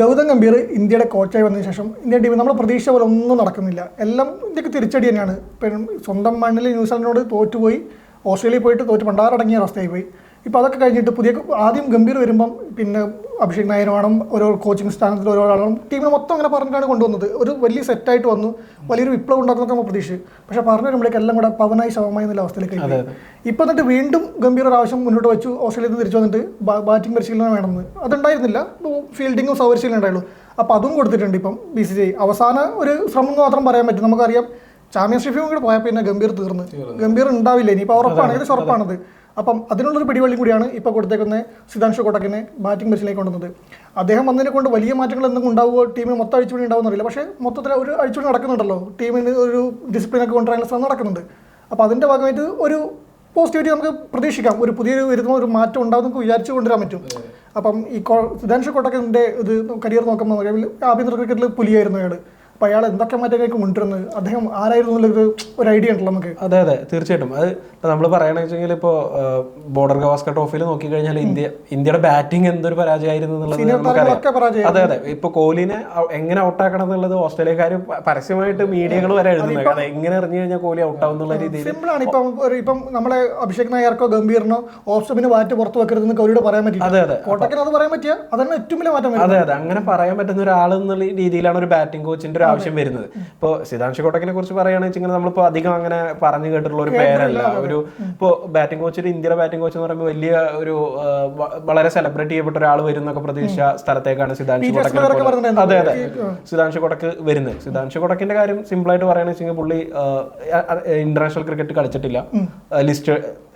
ഗൗതം ഗംഭീർ ഇന്ത്യയുടെ കോച്ചായി വന്നതിന് ശേഷം ഇന്ത്യൻ ടീമിൽ നമ്മൾ പ്രതീക്ഷ പോലെ ഒന്നും നടക്കുന്നില്ല. എല്ലാം ഇന്ത്യയ്ക്ക് തിരിച്ചടി തന്നെയാണ്. സ്വന്തം മണ്ണിൽ ന്യൂസിലാൻഡിനോട് തോറ്റുപോയി ഓസ്ട്രേലിയയിൽ പോയിട്ട് തോറ്റ് പണ്ടാറടങ്ങിയ അവസ്ഥയായി പോയി ഇപ്പോൾ അതൊക്കെ കഴിഞ്ഞിട്ട് പുതിയ ആദ്യം ഗംഭീർ വരുമ്പം പിന്നെ അഭിഷേക് നായരുമാണ് ഓരോ കോച്ചിങ് സ്ഥാനത്തിൽ ഓരോ ആളാണ് ടീമിനെ മൊത്തം അങ്ങനെ പറഞ്ഞിട്ടാണ് കൊണ്ടുവന്നത്. ഒരു വലിയ സെറ്റായിട്ട് വന്നു. വലിയൊരു വിപ്ലവം ഉണ്ടാക്കുന്നൊക്കെ നമ്മൾ പ്രതീക്ഷിച്ചു. പക്ഷേ പറഞ്ഞു വരുമ്പോഴേക്ക് എല്ലാം കൂടെ പവനായി ശവമായി എന്നുള്ള അവസ്ഥയിലേക്ക്. ഇപ്പൊ എന്നിട്ട് വീണ്ടും ഗംഭീർ ഒരു ആവശ്യം മുന്നോട്ട് വെച്ചു. ഓസ്ട്രേലിയയിൽ നിന്ന് തിരിച്ചു വന്നിട്ട് ബാറ്റിംഗ് പരിശീലനം വേണമെന്ന്. അതുണ്ടായിരുന്നില്ല. ഫീൽഡിങ്ങും സൗകര്യശീലം ഉണ്ടായുള്ളൂ. അപ്പോൾ അതും കൊടുത്തിട്ടുണ്ട് ഇപ്പം ബി സി ഐ അവസാന ഒരു ശ്രമം മാത്രം പറയാൻ പറ്റും. നമുക്കറിയാം. ചാമ്പ്യൻസ് ട്രോഫിയും കൂടെ പോയാൽ പിന്നെ ഗംഭീർ തീർന്ന്. ഗംഭീർ ഉണ്ടാവില്ല. ഇനിയിപ്പോൾ ഉറപ്പാണ്. ഏകദേശം ഉറപ്പാണത്. അപ്പം അതിനുള്ളൊരു പിടിവള്ളി കൂടിയാണ് ഇപ്പോൾ കൊടുത്തേക്കുന്ന സിദ്ധാംശു കോട്ടക്കിനെ ബാറ്റിംഗ് പരിശീലനയ്ക്ക് കൊണ്ടുവന്നത്. അദ്ദേഹം വന്നതിനെ കൊണ്ട് വലിയ മാറ്റങ്ങൾ എന്തെങ്കിലും ഉണ്ടാവുമോ ടീമിന് മൊത്തം അഴിച്ചുപണി ഉണ്ടാവുന്നില്ല പക്ഷേ മൊത്തത്തിൽ ഒരു അഴിച്ചുപണി നടക്കുന്നുണ്ടല്ലോ. ടീമിന് ഒരു ഡിസിപ്ലിനൊക്കെ കൊണ്ടുവരാനുള്ള ശ്രമം നടക്കുന്നുണ്ട്. അപ്പോൾ അതിന്റെ ഭാഗമായിട്ട് ഒരു പോസിറ്റിവിറ്റി നമുക്ക് പ്രതീക്ഷിക്കാം. ഒരു പുതിയൊരു വരുന്ന ഒരു മാറ്റം ഉണ്ടാവും നമുക്ക് വിചാരിച്ചു കൊണ്ടുവരാൻ പറ്റും. അപ്പം ഈ സുധാൻഷു കോട്ടക്കന്റെ ഇത് കരിയർ നോക്കുമ്പോൾ ആഭ്യന്തര ക്രിക്കറ്റിൽ പുലിയായിരുന്നു അയാൾ അപ്പോൾ അയാൾ എന്തൊക്കെ മാറ്റങ്ങളൊക്കെ കൊണ്ടുവരുന്നത് അദ്ദേഹം ആരായിരുന്നു എന്നുള്ളൊരു ഒരു ഐഡിയ ഉണ്ടല്ലോ നമുക്ക്. അതെ അതെ. തീർച്ചയായിട്ടും. അത് ഇപ്പൊ നമ്മൾ പറയണ വെച്ചെങ്കിൽ ഇപ്പോൾ ബോർഡർ ഗവാസ്കർ ട്രോഫിയിൽ നോക്കിക്കഴിഞ്ഞാൽ ഇന്ത്യ ഇന്ത്യയുടെ ബാറ്റിംഗ് എന്തൊരു പരാജയമായിരുന്നു എന്നുള്ളത് അതെ അതെ. ഇപ്പൊ കോഹ്ലിനെ എങ്ങനെ ഔട്ടാക്കണം എന്നുള്ളത് ഓസ്ട്രേലിയക്കാർ പരസ്യമായിട്ട് മീഡിയകൾ വരെ എഴുതുന്നത് അത് എങ്ങനെ എറിഞ്ഞു കഴിഞ്ഞാൽ കോഹ്ലി ഔട്ടാവും എന്നുള്ള രീതിയിൽ സിമ്പിൾ ആണ്. ഇപ്പം ഒരു ഇപ്പം നമ്മളെ അഭിഷേക് നായർക്കോ ഗംഭീറിനോ ഓപ്ഷന് വാറ്റ് പുറത്ത് വെക്കരുതെന്ന് കോഹ്ലിയോട് പറയാൻ പറ്റില്ല അതെ അതെ. കോട്ടക്കിന് അത് പറയാൻ പറ്റിയ? അതന്നെ ഏറ്റവും വലിയ മാറ്റം അതെ അതെ. അങ്ങനെ പറയാൻ പറ്റുന്ന ഒരാൾ എന്നുള്ള രീതിയിലാണ് ഒരു ബാറ്റിംഗ് കോച്ചിന്റെ ഒരു ആവശ്യം വരുന്നത്. ഇപ്പോൾ സിദ്ധാംശു കോട്ടക്കിനെ കുറിച്ച് പറയുകയാണെന്ന് വെച്ചാൽ നമ്മളിപ്പോൾ അധികം അങ്ങനെ പറഞ്ഞു കേട്ടിട്ടുള്ള ഒരു പേരല്ല. ഒരു ഇപ്പോ ബാറ്റിംഗ് കോച്ച് ഒരു ഇന്ത്യയുടെ ബാറ്റിംഗ് കോച്ച് എന്ന് പറയുമ്പോൾ വലിയ ഒരു വളരെ സെലിബ്രേറ്റ് ചെയ്യപ്പെട്ട ഒരാൾ വരുന്നൊക്കെ പ്രതീക്ഷ സ്ഥലത്തേക്കാണ് സിദ്ധാംശു കൊടക്ക് അതെ അതെ. സിദ്ധാംശു കൊടക്ക് വരുന്നത്. സിദ്ധാംശു കൊടക്കിന്റെ കാര്യം സിമ്പിൾ ആയിട്ട് പറയുകയാണെന്ന് വെച്ചാൽ പുള്ളി ഇന്റർനാഷണൽ ക്രിക്കറ്റ് കളിച്ചിട്ടില്ല. ലിസ്റ്റ്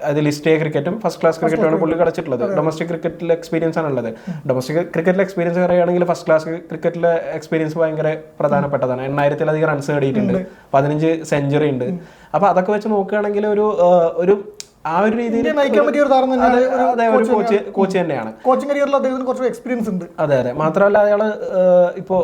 അത് ലിസ്റ്റ് എ ക്രിക്കറ്റും ഫസ്റ്റ് ക്ലാസ് ക്രിക്കറ്റുമാണ് പുള്ളി കളിച്ചിട്ടുള്ളത്. ഡൊമസ്റ്റിക് ക്രിക്കറ്റിലെ എക്സ്പീരിയൻസ് ആണ് ഉള്ളത്. ഡൊമസ്റ്റിക് ക്രിക്കറ്റിലെ എക്സ്പീരിയൻസ് പറയുകയാണെങ്കിൽ ഫസ്റ്റ് ക്ലാസ് ക്രിക്കറ്റിലെ എക്സ്പീരിയൻസ് ഭയങ്കര പ്രധാനപ്പെട്ടതാണ് എണ്ണായിരത്തിലധികം റൺസ് നേടിയിട്ടുണ്ട്. പതിനഞ്ച് സെഞ്ചുറി ഉണ്ട്. അപ്പൊ അതൊക്കെ വെച്ച് നോക്കുകയാണെങ്കിൽ ഒരു ഒരു ആ ഒരു രീതിയിൽ നയിക്കാൻ പറ്റിയ ഒരു താരം തന്നെയാണ്. കോച്ച് കോച്ച് തന്നെയാണ് കോച്ചിങ് കരിയറിൽ അദ്ദേഹത്തിന് കുറച്ച് എക്സ്പീരിയൻസ് ഉണ്ട്. അതെ അതെ. മാത്രമല്ല അയാൾ ഇപ്പോ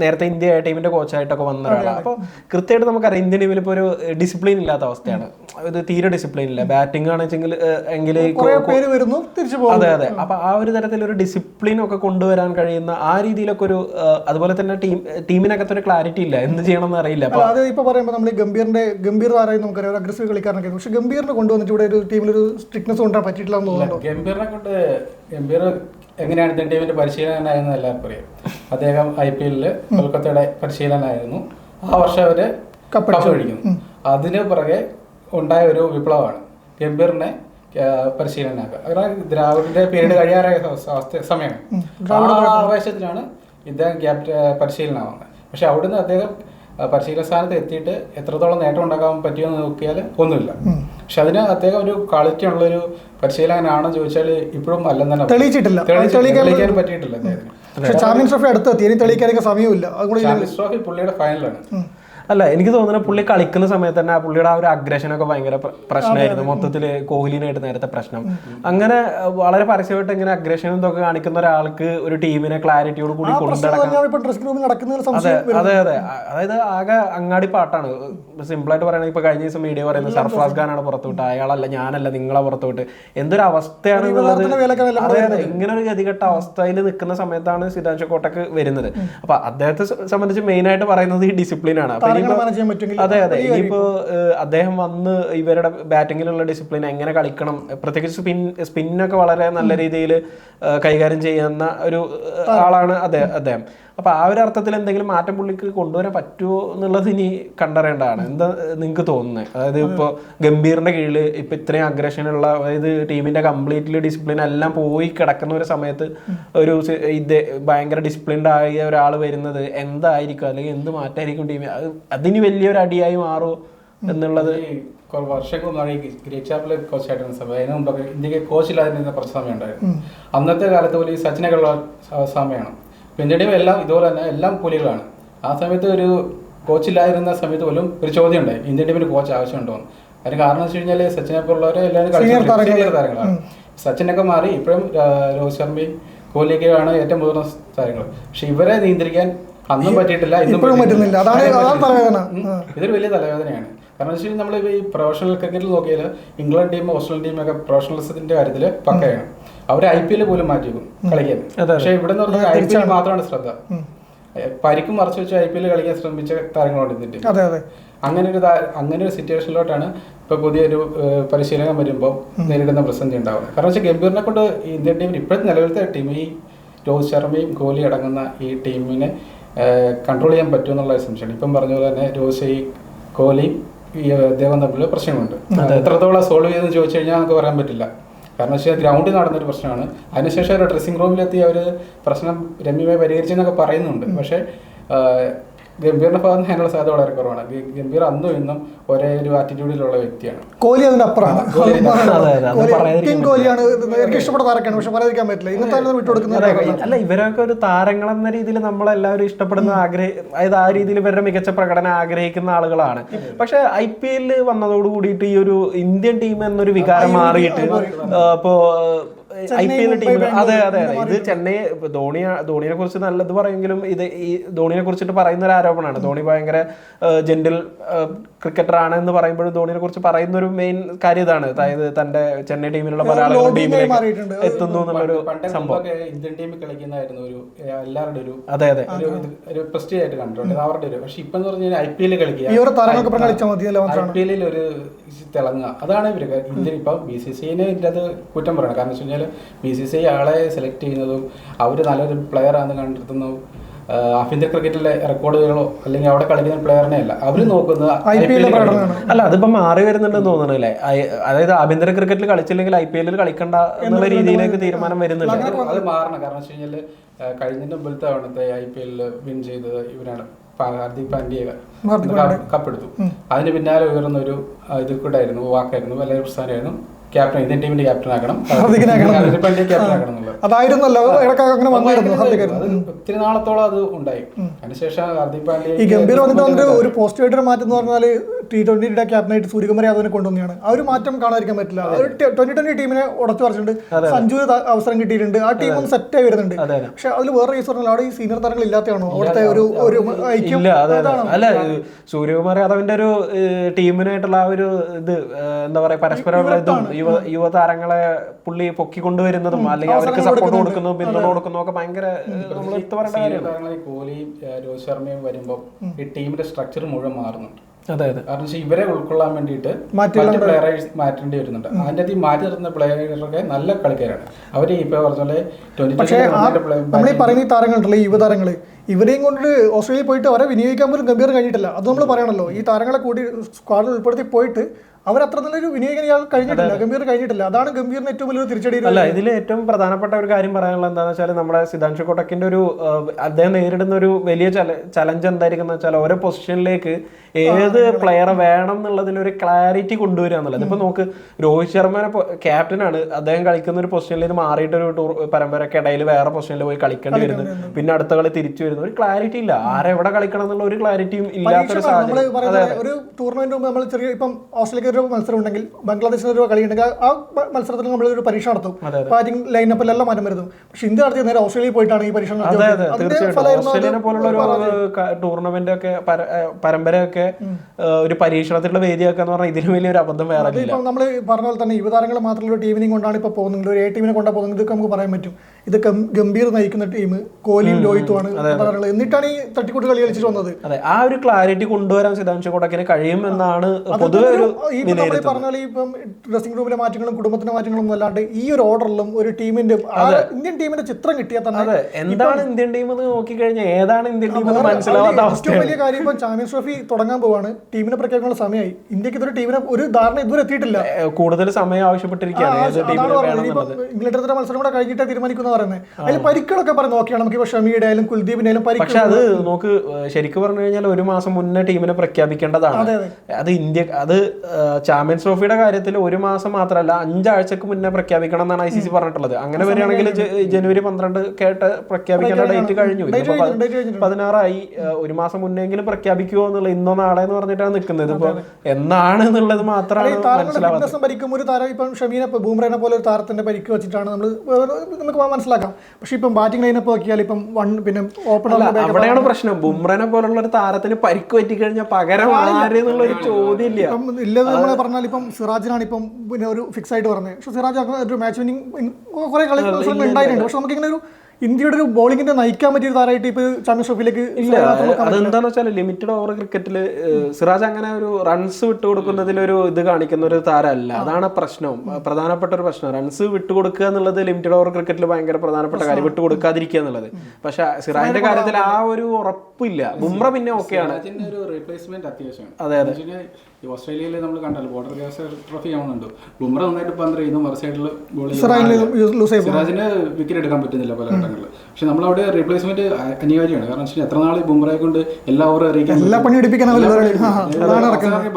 നേരത്തെ ഇന്ത്യ ടീമിന്റെ കോച്ചായിട്ടൊക്കെ വന്ന ഒരാളാണ് അപ്പോൾ കൃത്യമായിട്ട് നമുക്കറിയാം ഇന്ത്യൻ ടീമിൽ ഇപ്പോൾ ഒരു ഡിസിപ്ലിൻ ഇല്ലാത്ത അവസ്ഥയാണ്. ഇത് തീരെ ഡിസിപ്ലിൻ ഇല്ല. ബാറ്റിംഗ് ആണെങ്കിൽ എങ്കിൽ കുറെ പേര് വരുന്നു തിരിച്ചു പോകും അതെ അതെ. അപ്പൊ ആ ഒരു തരത്തിൽ ഒരു ഡിസിപ്ലിൻ ഒക്കെ കൊണ്ടുവരാൻ കഴിയുന്ന ആ രീതിയിലൊക്കെ ഒരു അതുപോലെ തന്നെ ടീം ടീമിനകത്ത് ഒരു ക്ലാരിറ്റി ഇല്ല. എന്ത് ചെയ്യണം എന്ന് അറിയില്ല അപ്പോൾ അത് പറയുമ്പോൾ നമ്മൾ ഗംഭീറിന്റെ ഗംഭീർ ആരായി നമുക്കറിയാം. ഒരു അഗ്രസീവ് കളിക്കാരനൊക്കെ പക്ഷെ ഗംഭീറിനെ കൊണ്ടുവന്നിട്ട് ഇവിടെ ഒരു ടീമിൽ ഒരു സ്ട്രിക്ട്നെസ് കൊണ്ടുവരാൻ പറ്റിയിട്ടില്ല എന്ന് തോന്നുന്നുണ്ടോ? ഗംഭീറിനെ കൊണ്ട് ഗംഭീർ എങ്ങനെയാണ് ഇന്ത്യൻ ടീമിന്റെ പരിശീലകനായെന്ന് എല്ലാവർക്കും അറിയാം. അദ്ദേഹം ഐ പി എല്ലിൽ കൊൽക്കത്തയുടെ പരിശീലകനായിരുന്നു. ആ വർഷം അവർ കപ്പ് കഴിക്കുന്നു അതിന് പുറകെ ഉണ്ടായ ഒരു വിപ്ലവമാണ്. ഗംഭീറിനെ പരിശീലനാക്കുക കാരണം ദ്രാവിഡിന്റെ പീരീഡ് കഴിയാറായ സമയമാണ്. ആ ആവേശത്തിലാണ് ഇദ്ദേഹം ക്യാപ്റ്റ പരിശീലനമാവുന്നത് പക്ഷെ അവിടുന്ന് അദ്ദേഹം പരിശീലന സ്ഥാനത്ത് എത്തിയിട്ട് എത്രത്തോളം നേട്ടം ഉണ്ടാക്കാൻ പറ്റുമെന്ന് നോക്കിയാൽ ഒന്നുമില്ല. പക്ഷെ അതിന് അദ്ദേഹം ഒരു ക്വാളിറ്റി ഉള്ള ഒരു പരിശീലകനാണോ ചോദിച്ചാൽ ഇപ്പോഴും അല്ലെന്ന് തന്നെ. തെളിയിച്ചിട്ടില്ല. തെളിയിക്കാൻ- പറ്റിയിട്ടില്ല അദ്ദേഹത്തിന് പക്ഷെ ചാമ്പ്യൻസ് ട്രോഫി അടുത്തെത്തി. ഇനി തെളിയിക്കാനൊക്കെ സമയമില്ല. ചാമ്പ്യൻസ് ട്രോഫി പുള്ളിയുടെ ഫൈനലാണ് അല്ല എനിക്ക് തോന്നുന്നത് പുള്ളി കളിക്കുന്ന സമയത്ത് തന്നെ ആ പുള്ളിയുടെ ആ ഒരു അഗ്രഷനൊക്കെ ഭയങ്കര പ്ര- പ്രശ്നമായിരുന്നു. മൊത്തത്തിൽ കോഹ്ലിനായിട്ട് നേരത്തെ പ്രശ്നം. അങ്ങനെ വളരെ പരസ്യമായിട്ട് ഇങ്ങനെ അഗ്രഷനും ഇതൊക്കെ കാണിക്കുന്ന ഒരാൾക്ക് ഒരു ടീമിനെ ക്ലാരിറ്റിയോട് കൂടി കൊണ്ടുനടക്കാം അതെ അതെ അതെ. അതായത് ആകെ അങ്ങാടി പാട്ടാണ്. സിമ്പിൾ ആയിട്ട് പറയുന്നത് ഇപ്പൊ കഴിഞ്ഞ ദിവസം മീഡിയ പറയുന്നത് സർഫ്രാസ് ഖാനാണ് പുറത്തുവിട്ട് അയാളല്ല ഞാനല്ല നിങ്ങളെ പുറത്തുവിട്ട് എന്തൊരു അവസ്ഥയാണ് അതെ അതെ. ഇങ്ങനെ ഒരു ഗതികെട്ട അവസ്ഥയിൽ നിൽക്കുന്ന സമയത്താണ് സിദ്ധാംശ കോട്ടക്ക് വരുന്നത്. അപ്പൊ അദ്ദേഹത്തെ സംബന്ധിച്ച് മെയിൻ ആയിട്ട് പറയുന്നത് ഈ ഡിസിപ്ലിനാണ് അപ്പൊ അതെ അതെ. ഇനിയിപ്പോ അദ്ദേഹം വന്ന് ഇവരുടെ ബാറ്റിങ്ങിലുള്ള ഡിസിപ്ലിൻ എങ്ങനെ കളിക്കണം പ്രത്യേകിച്ച് സ്പിൻ സ്പിന്നൊക്കെ വളരെ നല്ല രീതിയിൽ കൈകാര്യം ചെയ്യുന്ന ഒരു ആളാണ് അതെ അദ്ദേഹം. അപ്പൊ ആ ഒരു അർത്ഥത്തിൽ എന്തെങ്കിലും മാറ്റം പുള്ളിക്ക് കൊണ്ടുവരാൻ പറ്റുമോ എന്നുള്ളത് ഇനി കണ്ടറിയേണ്ടതാണ്. എന്താ നിങ്ങൾക്ക് തോന്നുന്നത്? അതായത് ഇപ്പോൾ ഗംഭീറിന്റെ കീഴിൽ ഇപ്പോൾ ഇത്രയും അഗ്രഷനുള്ള അതായത് ടീമിന്റെ കംപ്ലീറ്റ്ലി ഡിസിപ്ലിൻ എല്ലാം പോയി കിടക്കുന്ന ഒരു സമയത്ത് ഒരു ഇത് ഭയങ്കര ഡിസിപ്ലിൻഡ് ആയ ഒരാൾ വരുന്നത് എന്തായിരിക്കും? അല്ലെങ്കിൽ എന്ത് മാറ്റമായിരിക്കും ടീം അതിന് വലിയൊരു അടിയായി മാറുമോ എന്നുള്ളത്? കുറെ വർഷങ്ങൾക്ക് മുമ്പാണ് ഈ ഗ്രേറ്റ് ചാപ്പിലെ ആയിട്ട് സമയം. അതിന് മുമ്പൊക്കെ ഇന്ത്യയ്ക്ക് കോച്ചില്ലാതിരുന്ന കുറച്ച് സമയം ഉണ്ടായിരുന്നു. അന്നത്തെ കാലത്ത് പോലും ഈ സച്ചിനൊക്കെ ഉള്ള സ- പിന്നീട് എല്ലാം ഇതുപോലെ തന്നെ എല്ലാം പുലികളാണ്. ആ സമയത്ത് ഒരു കോച്ചില്ലായിരുന്ന സമയത്ത് പോലും ഒരു ചോദ്യം ഉണ്ടായി. ഇന്ത്യൻ ടീമിന് കോച്ച് ആവശ്യമുണ്ടോ എന്ന്. അതിന് കാരണം വെച്ച് കഴിഞ്ഞാൽ സച്ചിനെ പോലുള്ളവരെ എല്ലാവരും താരങ്ങളാണ്. സച്ചിനൊക്കെ മാറി ഇപ്പോഴും രോഹിത് ശർമ്മയും കോഹ്ലിയൊക്കെയാണ് ഏറ്റവും മുതിർന്ന താരങ്ങൾ പക്ഷെ ഇവരെ നിയന്ത്രിക്കാൻ അന്നും പറ്റിയിട്ടില്ല ഇന്നും പറ്റുന്നില്ല. ഇതൊരു വലിയ തലവേദനയാണ്. കാരണം വെച്ചാൽ നമ്മൾ ഈ പ്രൊഫഷണൽ ക്രിക്കറ്റിൽ നോക്കിയാൽ ഇംഗ്ലണ്ട് ടീം ഓസ്ട്രേലിയൻ ടീമൊക്കെ പ്രൊഫഷണലിസത്തിന്റെ കാര്യത്തിൽ പക്കയാണ്. അവർ ഐ പി എൽ പോലും മാറ്റി വെക്കും കളിക്കാൻ. പക്ഷെ ഇവിടെ നിന്ന് പറഞ്ഞാൽ ഐ പി എൽ മാത്രമാണ് ശ്രദ്ധ. പരിക്കും മറച്ചു വെച്ച് ഐ പി എൽ കളിക്കാൻ ശ്രമിച്ച താരങ്ങളുണ്ട് അതെ അങ്ങനെ ഒരു അങ്ങനെ ഒരു സിറ്റുവേഷനിലോട്ടാണ് ഇപ്പൊ പുതിയൊരു പരിശീലനം വരുമ്പോൾ നേരിടുന്ന പ്രതിസന്ധി ഉണ്ടാവുന്നത്. കാരണം വെച്ചാൽ ഗംഭീറിനെ കൊണ്ട് ഇന്ത്യൻ ടീമിന് ഇപ്പോഴത്തെ നിലവിലത്തെ ടീം ഈ രോഹിത് ശർമ്മയും കോഹ്ലി അടങ്ങുന്ന ഈ ടീമിനെ കൺട്രോൾ ചെയ്യാൻ പറ്റുമെന്നുള്ള സംശയമാണ്. ഇപ്പം പറഞ്ഞ പോലെ തന്നെ രോഹിത് ശർമ്മ, കോഹ്ലിയും ഈ ഏഹ്, ദേവൻ തമ്മിൽ പ്രശ്നമുണ്ട് എത്രത്തോളം സോൾവ് ചെയ്തെന്ന് ചോദിച്ചു കഴിഞ്ഞാൽ നമുക്ക് പറയാൻ പറ്റില്ല. കാരണം വെച്ചാൽ ഗ്രൗണ്ടിൽ നടന്നൊരു പ്രശ്നമാണ്. അതിനുശേഷം ഡ്രസ്സിംഗ് റൂമിലെത്തി അവർ പ്രശ്നം രമ്യമായി പരിഹരിച്ചെന്നൊക്കെ പറയുന്നുണ്ട്. പക്ഷേ ഗംഭീറിന്റെ ഭാഗത്ത് നിന്ന് അതിനുള്ള സാധ്യത വളരെ കുറവാണ്. ഗംഭീർ അന്നും ഇന്നും ഒരേ ഒരു ആറ്റിറ്റ്യൂഡിലുള്ള വ്യക്തിയാണ്. കോഹ്ലി അതിന്റെ അപ്പുറമാണ്. കോഹ്ലിയാണ് എനിക്ക് ഇഷ്ടപ്പെട്ട താരക്കാണ് പക്ഷെ പറയാതിരിക്കാൻ പറ്റില്ല. ഇന്നത്തെ അല്ല ഇവരൊക്കെ ഒരു താരങ്ങൾ എന്ന രീതിയിൽ നമ്മളെല്ലാവരും ഇഷ്ടപ്പെടുന്ന ആഗ്രഹ അതായത് ആ രീതിയിൽ ഇവരുടെ മികച്ച പ്രകടനം ആഗ്രഹിക്കുന്ന ആളുകളാണ്. പക്ഷെ ഐ പി എല്ലിൽ വന്നതോടുകൂടിയിട്ട് ഈ ഒരു ഇന്ത്യൻ ടീം എന്നൊരു വികാരം മാറിയിട്ട് ഇപ്പോ ഐ പി എൽ ടീമിൽ അതെ അതെ അതെ. ഇത് ചെന്നൈ ധോണി ധോണിയെ കുറിച്ച് നല്ലത് പറയുമെങ്കിലും ഇത് ഈ ധോണിയെ കുറിച്ചിട്ട് പറയുന്ന ഒരു ആരോപണമാണ്. ധോണി ഭയങ്കര ജെന്റിൽ ക്രിക്കറ്റർ ആണ് എന്ന് പറയുമ്പോഴും ധോണിയെ കുറിച്ച് പറയുന്ന ഒരു മെയിൻ കാര്യം ഇതാണ്. അതായത് തന്റെ ചെന്നൈ ടീമിലുള്ള പല ആളുകളും ടീമിലേക്ക്. എത്തുന്നു എന്നുള്ളൊരു സംഭവം. ഇന്ത്യൻ ടീമിൽ കളിക്കുന്നതായിരുന്നു ഒരു എല്ലാവരുടെ ഒരു അതെ അതെ. ഒരു പ്രസ്റ്റീജ് ആയിട്ട് കണ്ടിട്ടുണ്ട്. അവരുടെ ഒരു. പക്ഷെ ഇപ്പം എന്ന് പറഞ്ഞാൽ ഐ പി എൽ കളിക്കുക. ഐ പി എല്ലിൽ ഒരു തിളങ്ങുക. അതാണ് ഇവർ. ഇന്ത്യൻ ഇപ്പൊ ബി സി സി ഇതിന്റെ അത് കുറ്റം പറയണം. കാരണം വെച്ച് കഴിഞ്ഞാൽ ബി സി സി ഐ ആളെ സെലക്ട് ചെയ്യുന്നതും അവർ നല്ലൊരു പ്ലെയർ ആണെന്ന് കണ്ടെത്തുന്നതും ആഭ്യന്തര ക്രിക്കറ്റിലെ റെക്കോർഡുകളോ അല്ലെങ്കിൽ അവിടെ കളിക്കുന്ന പ്ലെയറിനെ അല്ല അവർ നോക്കുന്നത് അല്ല അതിപ്പോ മാറി വരുന്നുണ്ടെന്ന് തോന്നുന്നു അല്ലേ? അതായത് ആഭ്യന്തര ക്രിക്കറ്റിൽ കളിച്ചില്ലെങ്കിൽ ഐ പി എല്ലിൽ കളിക്കണ്ട എന്നുള്ള രീതിയിലേക്ക് തീരുമാനം വരുന്നില്ല അത് മാറണം. കാരണം വെച്ച് കഴിഞ്ഞാൽ കഴിഞ്ഞ മുമ്പിലത്തെ തവണത്തെ ഐ പി എല്ലിൽ വിൻ ചെയ്തത് ഇവരാണ്. ഹാർദിക് പാണ്ഡ്യ കപ്പെടുത്തു. അതിന് പിന്നാലെ ഉയർന്ന ഒരു ആ, ഇത് കൂടെ ആയിരുന്നു വാക്കായിരുന്നു വലിയ പ്രസ്ഥാനമായിരുന്നു ക്യാപ്റ്റൻ ഇന്ത്യൻ ടീമിന്റെ ക്യാപ്റ്റൻ ആക്കണം ക്യാപ്റ്റൻ അതായിരുന്നല്ലോ. അങ്ങനെ വന്നായിരുന്നു. ഒത്തിരി നാളത്തോളം അത് ഉണ്ടായി. അതിനുശേഷം ഹാർദിക് പാണ്ഡ്യ ഈ ഗംഭീർ വന്നിട്ട് ഒരു പോസ്റ്റ് മാറ്റം എന്ന് പറഞ്ഞാൽ ടി ട്വന്റിയുടെ ക്യാപ്റ്റനായിട്ട് സൂര്യകുമാർ യാദവിനെ കൊണ്ടുവന്നെയാണ് ആ ഒരു മാറ്റം കാണാതിരിക്കാൻ പറ്റില്ല. ഒരു ട്വന്റി ട്വന്റി ടീമിനെ ഉടച്ചു പറിച്ചിട്ടുണ്ട്. സഞ്ജുവിന് അവസരം കിട്ടിയിട്ടുണ്ട്. ആ ടീം ഒന്ന് സെറ്റ് ആയി വരുന്നുണ്ട്. പക്ഷെ അതിൽ വേറെ കേസ് പറഞ്ഞാൽ അവിടെ ഈ സീനിയർ താരങ്ങൾ ഇല്ലാത്തതാണോ? അവിടുത്തെ ഒരു ഒരു ഐക്യം. അല്ല സൂര്യകുമാർ യാദവിന്റെ ഒരു ടീമിനായിട്ടുള്ള ആ ഒരു ഇത് എന്താ പറയാ പരസ്പരമുള്ള ഇതും യുവ യുവതാരങ്ങളെ പുള്ളി പൊക്കി കൊണ്ടുവരുന്നതും അല്ലെങ്കിൽ അവർക്ക് സപ്പോർട്ട് കൊടുക്കുന്നതും പിന്തുണ കൊടുക്കുന്നതും ഒക്കെ ഭയങ്കര നമ്മൾ എടുത്തു പറയേണ്ട കാര്യമാണ് കോഹ്ലിയും രോഹിത് ശർമ്മയും വരുമ്പോൾ ഈ ടീമിന്റെ സ്ട്രക്ചർ മുഴുവൻ മാറുന്നുണ്ട്. അതെ അതെ. കാരണം വെച്ചാൽ ഇവരെ ഉൾക്കൊള്ളാൻ വേണ്ടിയിട്ട് മറ്റു പ്ലെയറേഴ്സ് മാറ്റേണ്ടി വരുന്നുണ്ട്. അതിന്റെ അകത്ത് മാറ്റി നിർത്തുന്ന പ്ലെയറൊക്കെ നല്ല കളിക്കാരാണ്. അവർ ഇപ്പൊ പറഞ്ഞ പോലെ ട്വന്റി പക്ഷേ നമ്മൾ ഈ പറയുന്ന ഈ താരങ്ങളുണ്ടല്ലോ ഈ യുവതാരങ്ങൾ ഇവരെയും കൊണ്ട് ഓസ്ട്രേലിയയിൽ പോയിട്ട് അവരെ വിനിയോഗിക്കാൻ പോലും ഗംഭീർ കഴിഞ്ഞിട്ടില്ല. അത് നമ്മൾ പറയണല്ലോ. ഈ താരങ്ങളെ കൂടി സ്ക്വാഡിൽ ഉൾപ്പെടുത്തി പോയിട്ട് അവരത്ര നല്ലൊരു വിനിയോഗിക്കാൻ ഇയാൾ കഴിഞ്ഞിട്ടില്ല ഗംഭീർ കഴിഞ്ഞിട്ടില്ല. അതാണ് ഗംഭീറിന് ഏറ്റവും വലിയൊരു തിരിച്ചടി അല്ല ഇതിൽ ഏറ്റവും പ്രധാനപ്പെട്ട ഒരു കാര്യം പറയാനുള്ള എന്താണെന്ന് വെച്ചാൽ നമ്മുടെ സിദ്ധാംശു കൊട്ടക്കിന്റെ ഒരു അദ്ദേഹം നേരിടുന്ന ഒരു വലിയ ചലഞ്ച് എന്തായിരിക്കും എന്ന് വെച്ചാൽ ഓരോ പൊസിഷനിലേക്ക് ഏത് പ്ലെയർ വേണം എന്നുള്ളതിൽ ഒരു ക്ലാരിറ്റി കൊണ്ടുവരിക എന്നുള്ളത്. ഇപ്പൊ നോക്ക് രോഹിത് ശർമ്മനെ ക്യാപ്റ്റനാണ് അദ്ദേഹം കളിക്കുന്ന ഒരു പൊസിഷനിൽ നിന്ന് മാറിയിട്ട് ഒരു ടൂർ പരമ്പരയ്ക്ക് ഇടയിൽ വേറെ പൊസിഷനിൽ പോയി കളിക്കേണ്ടി വരുന്നു. പിന്നെ അടുത്ത കളി തിരിച്ചു വരുന്നു. ഒരു ക്ലാരിറ്റി ഇല്ല. ആരെവിടെ കളിക്കണം എന്നുള്ള ഒരു ക്ലാരിറ്റിയും ഇല്ലാത്തൊരു സാഹചര്യം. ഒരു ടൂർണമെന്റ് നമ്മൾ ചെറിയ ഇപ്പം ഓസ്ട്രേലിയക്ക് ഒരു മത്സരം ഉണ്ടെങ്കിൽ ബംഗ്ലാദേശിനൊരു കളി ഉണ്ടെങ്കിൽ ആ മത്സരത്തിൽ നമ്മൾ ഒരു പരീക്ഷ നടത്തും. ബാറ്റിംഗ് ലൈനപ്പിലെല്ലാം മാറ്റം വരുന്നു. പക്ഷെ ഇന്ത്യ നടത്തിയ നേരെ ഓസ്ട്രേലിയ പോയിട്ടാണ് ഈ പരീക്ഷ ഓസ്ട്രേലിയനെ പോലുള്ള ഒരു ടൂർണമെന്റ് ഒക്കെ പരമ്പരയൊക്കെ ഒരു പരീക്ഷണത്തിലുള്ള വേദിയൊക്കെ എന്ന് പറഞ്ഞാൽ ഇതിന് വലിയൊരു അബദ്ധം വേറെ നമ്മൾ പറഞ്ഞ പോലെ തന്നെ യുവതാരങ്ങൾ മാത്രമുള്ള ഒരു ടീമിനെയും കൊണ്ടാണ് ഇപ്പോൾ പോകുന്നത്. ഒരു എ ടീമിനെ കൊണ്ടാണ് പോകുന്നത്. ഇതൊക്കെ നമുക്ക് പറയാൻ പറ്റും. ഇത് ഗംഭീർ നയിക്കുന്ന ടീം കോഹ്ലിയും രോഹിത്തുമാണ് എന്നിട്ടാണ് ഈ തട്ടിക്കൂട്ട് കളി കളിച്ചിട്ട് വന്നത്. അതെ ആ ഒരു ക്ലാരിറ്റി കൊണ്ടുവരാൻ സിദ്ധാംശ കൊടക്കിന് കഴിയുമെന്നാണ് പൊതുവെ ഒരു ഈ ഇപ്പം ഡ്രസ്സിംഗ് റൂമിലെ മാറ്റങ്ങളും കുടുംബത്തിന്റെ മാറ്റങ്ങളും അല്ലാണ്ട് ഈ ഒരു ഓർഡറിലും ഒരു ടീമിന്റെ ഇന്ത്യൻ ടീമിന്റെ ചിത്രം കിട്ടിയാൽ തന്നെ അതെ എന്താണ് ഇന്ത്യൻ ടീം എന്ന് നോക്കിക്കഴിഞ്ഞാൽ ഏതാണ് ഇന്ത്യൻ ടീം എന്ന് മനസ്സിലാവാത്ത ഏറ്റവും വലിയ കാര്യം ഇപ്പം ചാമ്പ്യൻസ് ട്രോഫി തുടങ്ങാൻ പോവാണ്. ടീമിനെ പ്രഖ്യാപിക്കാനുള്ള സമയമായി ഇന്ത്യയ്ക്ക് ഇതൊരു ടീമിനെ ഒരു ധാരണ ഇതുവരെ എത്തിയിട്ടില്ല. കൂടുതൽ സമയം ആവശ്യപ്പെട്ടിരിക്കുകയാണ്. ഇംഗ്ലണ്ടിന്റെ മത്സരം കൂടെ കഴിഞ്ഞിട്ട് തീരുമാനിക്കുന്ന പറയുന്നത്. അതിൽ പരിക്കുകളൊക്കെ പറഞ്ഞു നോക്കിയാണ് നമുക്ക് ഷമിയുടെ ആയാലും കുൽദീപിന്റെ ആയാലും പരിക്ക് പക്ഷെ അത് നോക്ക് ശരിക്കും പറഞ്ഞു കഴിഞ്ഞാൽ ഒരു മാസം മുന്നേ ടീമിനെ പ്രഖ്യാപിക്കേണ്ടതാണ്. അതെ, ഇന്ത്യ അത് ചാമ്പ്യൻസ് ട്രോഫിയുടെ കാര്യത്തിൽ ഒരു മാസം മാത്രമല്ല അഞ്ചാഴ്ചക്ക് മുന്നേ പ്രഖ്യാപിക്കണം എന്നാണ് ഐ സി സി പറഞ്ഞിട്ടുള്ളത്. അങ്ങനെ വരികയാണെങ്കിൽ ജനുവരി പന്ത്രണ്ട് കേട്ട് പ്രഖ്യാപിക്കേണ്ട ഡേറ്റ് കഴിഞ്ഞു. പതിനാറായി. ഒരു മാസം മുന്നെങ്കിലും പ്രഖ്യാപിക്കുമോ എന്നുള്ള ഇന്നോ നാളെ എന്ന് പറഞ്ഞിട്ടാണ് നിൽക്കുന്നത്. ഇപ്പൊ എന്നാണ് എന്നുള്ളത് മാത്രമാണ് പരിക്കും ഒരു താരം ഇപ്പം ഷമീനെ ബൂംറേനെ പോലെ ഒരു താരത്തിന്റെ പരിക്ക് വെച്ചിട്ടാണ് നമ്മൾ നമുക്ക് മനസ്സിലാക്കാം. പക്ഷെ ഇപ്പം ബാറ്റിംഗ് ലൈനപ്പ് നോക്കിയാൽ ഇപ്പം വൺ പിന്നെ ഓപ്പണർ അവിടെയാണ് പ്രശ്നം. ബുംറനെ പോലുള്ള ഒരു താരത്തിന് പരിക്ക് പറ്റി കഴിഞ്ഞാൽ പകരം ആര് എന്നുള്ള ഒരു ചോദ്യം ഇല്ലത് നമ്മൾ പറഞ്ഞാൽ ഇപ്പം സിറാജിനാണ് ഇപ്പം പിന്നെ ഒരു ഫിക്സ് ആയിട്ട് പറഞ്ഞത്. പക്ഷെ സിറാജ് ഒരു മാച്ച് വിന്നിങ് കുറെ കളി ഉണ്ടായിട്ടുണ്ട്. പക്ഷെ നമുക്ക് ഇങ്ങനെ ഒരു ഇന്ത്യയുടെ ഒരു ബോളിംഗിനെ നയിക്കാൻ പറ്റിയ ഒരു താരമായിട്ട് ഇപ്പൊ ചാമ്പ്യൻസ് ട്രോഫിയിലേക്ക് ഇല്ല അതെന്താണെന്ന് വെച്ചാൽ ലിമിറ്റഡ് ഓവർ ക്രിക്കറ്റിൽ സിറാജ് അങ്ങനെ ഒരു റൺസ് വിട്ടുകൊടുക്കുന്നതിൽ ഒരു ഇത് കാണിക്കുന്ന ഒരു താരമല്ല. അതാണ് പ്രശ്നം. പ്രധാനപ്പെട്ട ഒരു പ്രശ്നം. റൺസ് വിട്ടുകൊടുക്കുക എന്നുള്ളത് ലിമിറ്റഡ് ഓവർ ക്രിക്കറ്റിൽ ഭയങ്കര പ്രധാനപ്പെട്ട കാര്യം. വിട്ടുകൊടുക്കാതിരിക്കുക എന്നുള്ളത്. പക്ഷെ സിറാജിന്റെ കാര്യത്തിൽ ആ ഒരു ഉറപ്പില്ല. ബുംറ പിന്നെ ഓക്കെയാണ് അതെ, അതെ. ഈ ഓസ്ട്രേലിയയിൽ നമ്മൾ കണ്ടല്ലോ ബോർഡർ ഗ്യാസ് ട്രോഫി ആവുന്നുണ്ട് ബുംറ നന്നായിട്ട് പന്ത് ചെയ്യുന്നു? മറു സൈഡിൽ ബോൾ ലൂസ് ആയി സിറാജിന് വിക്കറ്റ് എടുക്കാൻ പറ്റുന്നില്ല പല ഘട്ടങ്ങളിൽ പക്ഷെ നമ്മളവിടെ റീപ്ലേസ്മെന്റ് അനിവാര്യമാണ് കാരണം വെച്ചാൽ എത്ര നാൾ ബുംറയെ കൊണ്ട് എല്ലാ ഓവർ അറിയിക്കാം എല്ലാ പണി എടുപ്പിക്കാനാവില്ല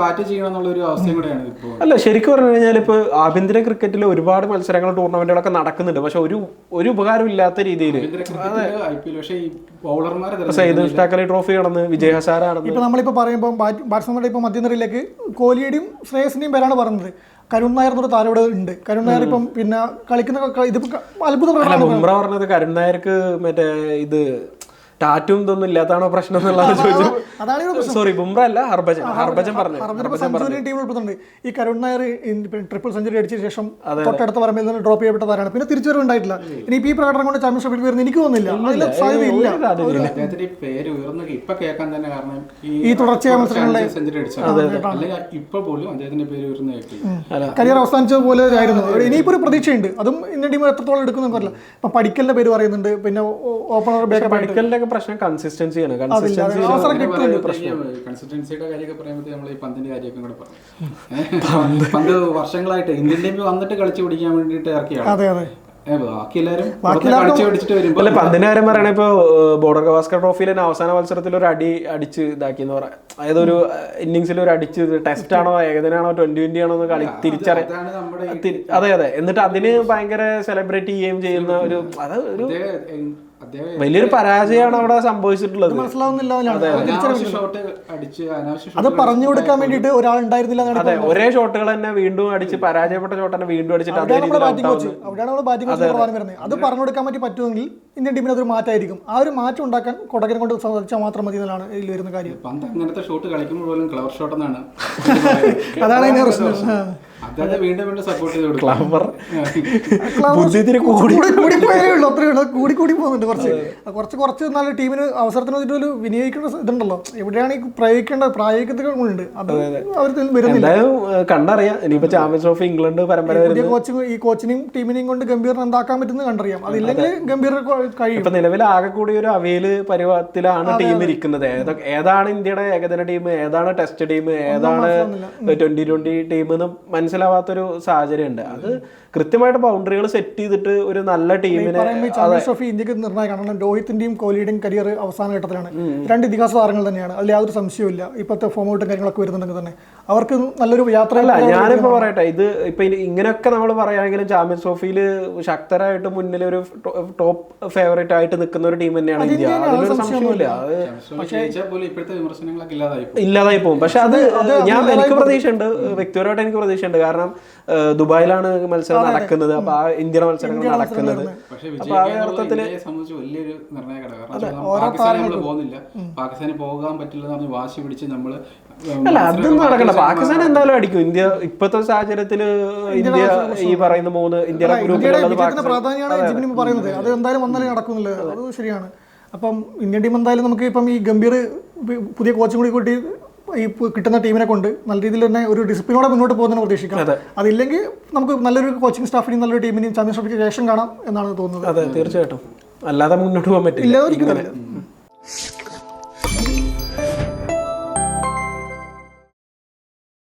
ബാറ്റ് ചെയ്യണം എന്നുള്ള ഒരു അവസ്ഥയും കൂടെയാണ് ഇപ്പോൾ അല്ല ശരിക്കും പറഞ്ഞു കഴിഞ്ഞാൽ ഇപ്പോൾ ആഭ്യന്തര ക്രിക്കറ്റിൽ ഒരുപാട് മത്സരങ്ങൾ ടൂർണമെന്റുകളൊക്കെ നടക്കുന്നുണ്ട്. പക്ഷെ ഒരു ഒരു ഉപകാരം ഇല്ലാത്ത രീതിയിൽ ഐ പി എൽ പക്ഷേ ഈ ബൗളർമാരെ സയ്യിദ് മുഷ്താഖ് അലി ട്രോഫി കടന്ന് വിജയ് ഹസാര ഇപ്പൊ നമ്മളിപ്പോ പറയുമ്പോൾ ബാറ്റ്സ്മാൻമാരുടെ ഇപ്പൊ മധ്യനിരയിലേക്ക് കോഹ്ലിയുടെയും ശ്രേയസിന്റെയും പേരാണ് പറഞ്ഞത്. കരുൺ നായർ എന്നൊരു താരം ഇവിടെ ഉണ്ട്. കരുൺ നായർ ഇപ്പം പിന്നെ കളിക്കുന്ന ഇതിപ്പോ ക- അത്ഭുത അല്ല പ്രകടനമാണ് ബുംറ പറഞ്ഞത് കരുൺ നായർക്ക് മറ്റേ ഇത് ടാറ്റും ഇതൊന്നും ഇല്ലാത്താണോ പ്രശ്നം എന്നുള്ളത് ചോദിച്ചു സോറി ബുംറ അല്ല ഹർഭജൻ. ഹർഭജൻ. പറഞ്ഞു ഹർഭജൻ സെഞ്ചുറി ടീമിൽ ഉൾപ്പെടുന്നുണ്ട്. ഈ കരുൺ നായർ ട്രിപ്പിൾ സെഞ്ചുറി അടിച്ച ശേഷം തൊട്ടടുത്ത പറമ്പിൽ നിന്ന് ഡ്രോപ്പ് ചെയ്യപ്പെട്ട താരാണ്. പിന്നെ തിരിച്ചുവരവ് ഉണ്ടായിട്ടില്ല ഇനി ഈ പ്രകടനം കൊണ്ട് ചാമ്പ്യൻഷിപ്പിൽ വരുന്ന എനിക്ക് തോന്നുന്നില്ല. സാധ്യതയില്ല. പേര് ഉയർന്ന് ഇപ്പൊ കേൾക്കാൻ തന്നെ കാരണം ഈ തുടർച്ചയായ മത്സരങ്ങളിലെ- സെഞ്ചുറി അടിച്ചത് ഇപ്പൊ പോലും അദ്ദേഹത്തിന്റെ പേര് ഉയർന്നു കരിയർ അവസാനിച്ച പോലെ ആയിരുന്നു. ഇനിയിപ്പോ ഒരു പ്രതീക്ഷയുണ്ട്. അതും ഇന്ത്യൻ ടീം എത്രത്തോളം എടുക്കുന്നു അറിയില്ല ഇപ്പൊ പഠിക്കലിന്റെ പേര് പറയുന്നുണ്ട്. പിന്നെ ഓപ്പണർ ബാക്കപ്പ് പഠിക്കലിന്റെ ഒക്കെ പ്രശ്നം കൺസിസ്റ്റൻസിയാണ് കൺസിസ്റ്റൻസി കൺസിസ്റ്റൻസിയുടെ കാര്യമൊക്കെ പറയുമ്പോൾ നമ്മൾ ഈ പന്തിന്റെ കാര്യമൊക്കെ കൂടെ പറഞ്ഞു? പന്ത്. വർഷങ്ങളായിട്ട് ഇന്ത്യൻ ടീം വന്നിട്ട് കളിച്ചു പിടിക്കാൻ വേണ്ടിയിട്ട് ഇറക്കിയാണ് പന്തിന്റെ കാര്യം പറയണ ഇപ്പൊ ബോർഡർ ഗവാസ്കർ ട്രോഫിയിൽ തന്നെ അവസാന മത്സരത്തിൽ ഒരു അടി അടിച്ച് ഇതാക്കി എന്ന് പറയാം അതായത് ഒരു ഇന്നിങ്സിൽ ഒരു അടിച്ച് ടെസ്റ്റ് ആണോ ഏകദിനാണോ ട്വന്റി ട്വന്റി ആണോ എന്ന് കളി തിരിച്ചറിയാം അതെ അതെ. എന്നിട്ട് അതിന് ഭയങ്കര സെലിബ്രേറ്റ് ചെയ്യുകയും ചെയ്യുന്ന ഒരു അത് ഒരു വലിയൊരു പരാജയമാണ് അവിടെ സംഭവിച്ചിട്ടുള്ളത്. മനസ്സിലാവുന്നില്ല അത് പറഞ്ഞു കൊടുക്കാൻ വേണ്ടിട്ട് ഒരാൾ ഉണ്ടായിരുന്നില്ല അതെ ഒരേ ഷോട്ടുകൾ തന്നെ വീണ്ടും അടിച്ച് പരാജയപ്പെട്ട ഷോട്ട് തന്നെ വീണ്ടും അടിച്ചിട്ട് അതേ ബാറ്റിംഗ് കോച്ച്. അവിടെയാണ് നമ്മൾ ബാറ്റിംഗ് കോച്ച് പ്രധാനം വരുന്നത്. അത് പറഞ്ഞു കൊടുക്കാൻ പറ്റി പറ്റുമെങ്കിൽ ഇന്ത്യൻ ടീമിന് അതൊരു മാറ്റമായിരിക്കും ആ ഒരു മാറ്റം ഉണ്ടാക്കാൻ കൊടകരം കൊണ്ട് സാധിച്ചാൽ മാത്രം മതി എന്നാണ് ഇതിൽ വരുന്ന കാര്യം. പന്ത് അങ്ങനത്തെ ഷോട്ട് കളിക്കുമ്പോൾ പോലും ക്ലവർ ഷോട്ട് എന്നാണ് അതാണ് അതിന്റെ പ്രശ്നം. ആ. വീണ്ടും വീണ്ടും സപ്പോർട്ട് ചെയ്ത് കൊടുക്കും. ക്ലവർ ക്ലബ് കൂടി കൂടി കൂടി പോയേ. ഉള്ളൂ അത്രേ കൂടി കൂടി പോകുന്നുണ്ട് കുറച്ച്. കുറച്ച് കുറച്ച് നല്ല ടീമിന് അവസരത്തിന് ഒരു വിനിയോഗിക്കേണ്ട ഇതുണ്ടല്ലോ. എവിടെയാണ് ഈ പ്രയോഗിക്കേണ്ട പ്രായോഗികതകളുണ്ട് അത് അവർ വരുന്നില്ല. കണ്ടറിയാം. ഇനിയിപ്പോ ചാമ്പ്യൻസ് ഓഫ് ഇംഗ്ലണ്ട് പരമ്പര പുതിയ കോച്ച് ഈ കോച്ചിനെയും ടീമിനെയും കൊണ്ട് ഗംഭീറിനെ എന്താക്കാൻ പറ്റുന്നത് കണ്ടറിയാം. അതില്ലെങ്കിൽ ഗംഭീർ കഴിയും. ഇപ്പൊ നിലവിൽ ആകെ കൂടി ഒരു അവയിൽ പരുവത്തിലാണ് ടീം ഇരിക്കുന്നത്. ഏതാണ് ഇന്ത്യയുടെ ഏകദിന ടീം ഏതാണ് ടെസ്റ്റ് ടീം ഏതാണ് ട്വന്റി ട്വന്റി ടീം എന്ന് മനസ്സിലാവാത്തൊരു സാഹചര്യം ഉണ്ട് അത് കൃത്യമായിട്ട് ബൗണ്ടറികൾ സെറ്റ് ചെയ്തിട്ട് ഒരു നല്ല ടീമിനെ ചാമ്പ്യൻസ് ട്രോഫി ഇന്ത്യയ്ക്ക് നിർണായകമാണ് രോഹിത്തിന്റെയും കോഹ്ലിയുടെയും കരിയർ അവസാന ഘട്ടത്തിലാണ്. രണ്ട് ഇതിഹാസ താരങ്ങൾ തന്നെയാണ്. അതിൽ യാതൊരു സംശയവുമില്ല. ഇപ്പോഴത്തെ ഫോം ഔട്ടും കാര്യങ്ങളൊക്കെ വരുന്നുണ്ടെങ്കിൽ തന്നെ. അവർക്ക് നല്ലൊരു യാത്ര അല്ല ഞാനിപ്പോ പറയട്ടെ ഇത് ഇപ്പൊ ഇങ്ങനെയൊക്കെ നമ്മൾ പറയുകയാണെങ്കിലും ചാമ്പ്യൻസ് ട്രോഫിയിൽ ശക്തരായിട്ട് മുന്നിൽ ഒരു ടോപ്പ് ഫേവറേറ്റ് ആയിട്ട് നിൽക്കുന്ന ഒരു ടീം തന്നെയാണ് ഇന്ത്യ. അതിലൊരു സംശയമില്ല ഇല്ലാതായി പോകും. ഇല്ലാതായി പോകും. പക്ഷെ അത് ഞാൻ എനിക്ക് പ്രതീക്ഷയുണ്ട്. വ്യക്തിപരമായിട്ട് എനിക്ക് പ്രതീക്ഷയുണ്ട്. കാരണം ദുബായിലാണ് മത്സരം നടക്കുന്നത്. അപ്പൊ ആ ഇന്ത്യയുടെ മത്സരങ്ങൾ നടക്കുന്നത്. പക്ഷേ അപ്പൊ ആ അർത്ഥത്തിൽ സംബന്ധിച്ച് വലിയൊരു നിർണായക ഘടകം. കാരണം വെച്ചാൽ പാകിസ്ഥാനിൽ പോകുന്നില്ല. പാകിസ്ഥാനിൽ പോകാൻ പറ്റില്ല പറഞ്ഞ് വാശി പിടിച്ച് നമ്മൾ അല്ല അതൊന്നും നടക്കണ്ട. പാകിസ്ഥാൻ എന്തായാലും അടിക്കും. ഇന്ത്യ ഇപ്പോഴത്തെ സാഹചര്യത്തിൽ ഇന്ത്യ ഈ പറയുന്ന മൂന്ന് ഇന്ത്യയുടെ പ്രാധാന്യമാണ് ജിബിനി പറയുന്നത്. അത് എന്തായാലും വന്നാലേ നടക്കുന്നില്ല അത്. ശരിയാണ്. അപ്പം ഇന്ത്യൻ ടീം എന്തായാലും നമുക്ക് ഇപ്പം ഈ ഗംഭീർ പുതിയ കോച്ചും കൂടി കൂട്ടി ഈ കിട്ടുന്ന ടീമിനെ കൊണ്ട് നല്ല രീതിയിൽ തന്നെ ഒരു ഡിസിപ്ലിനോടെ മുന്നോട്ട് പോകുന്നതിന് പ്രതീക്ഷിക്കാം അതില്ലെങ്കിൽ നമുക്ക് നല്ലൊരു കോച്ചിങ് സ്റ്റാഫിനെയും നല്ലൊരു ടീമിനെയും ചാമ്പ്യൻഷിപ്പ് ശേഷം കാണാം എന്നാണ് തോന്നുന്നത്. അതെ തീർച്ചയായിട്ടും. അല്ലാതെ മുന്നോട്ട് പോകാൻ പറ്റില്ല. ഇല്ലാതെ ഒരിക്കലും